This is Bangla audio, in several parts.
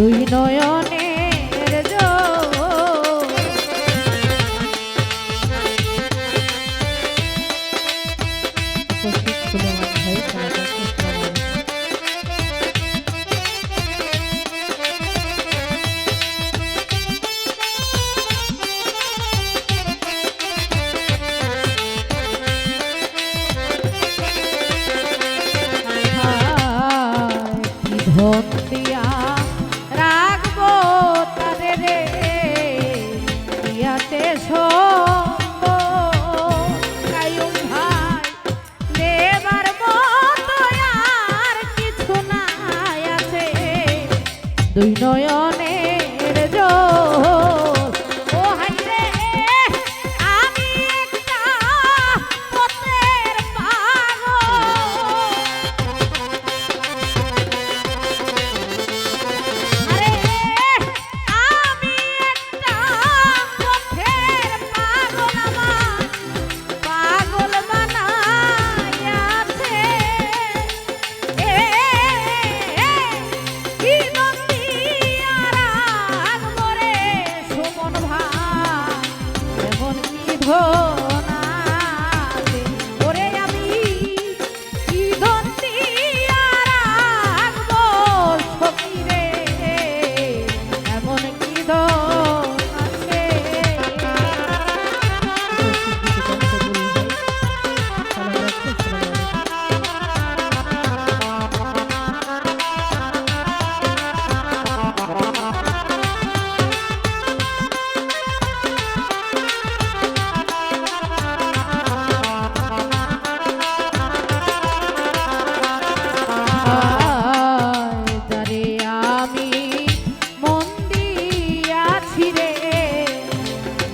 Do you know Oh.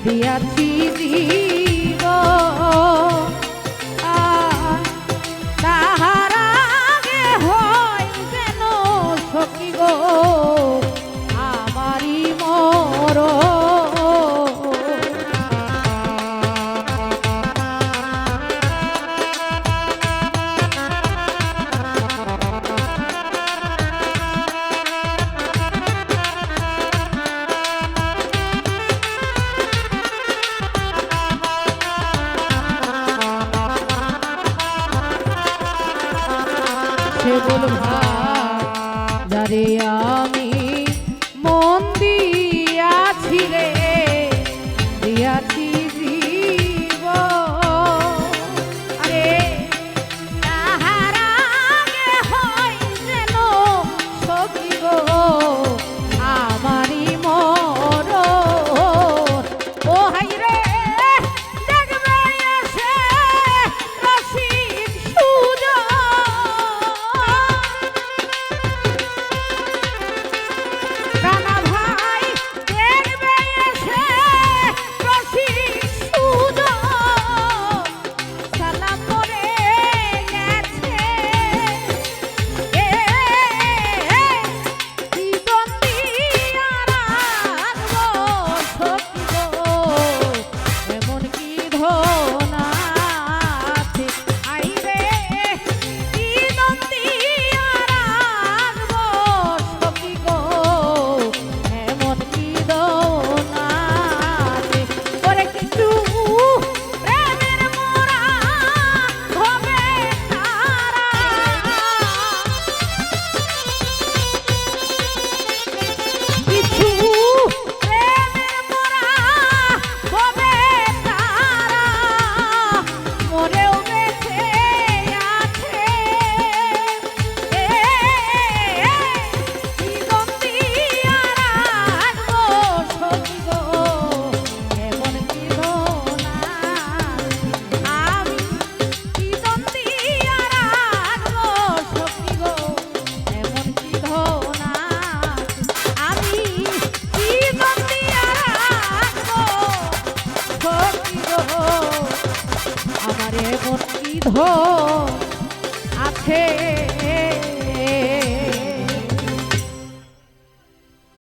দিয়াছি জীব। তাহার হয় কেন আমারি ফিরে আছে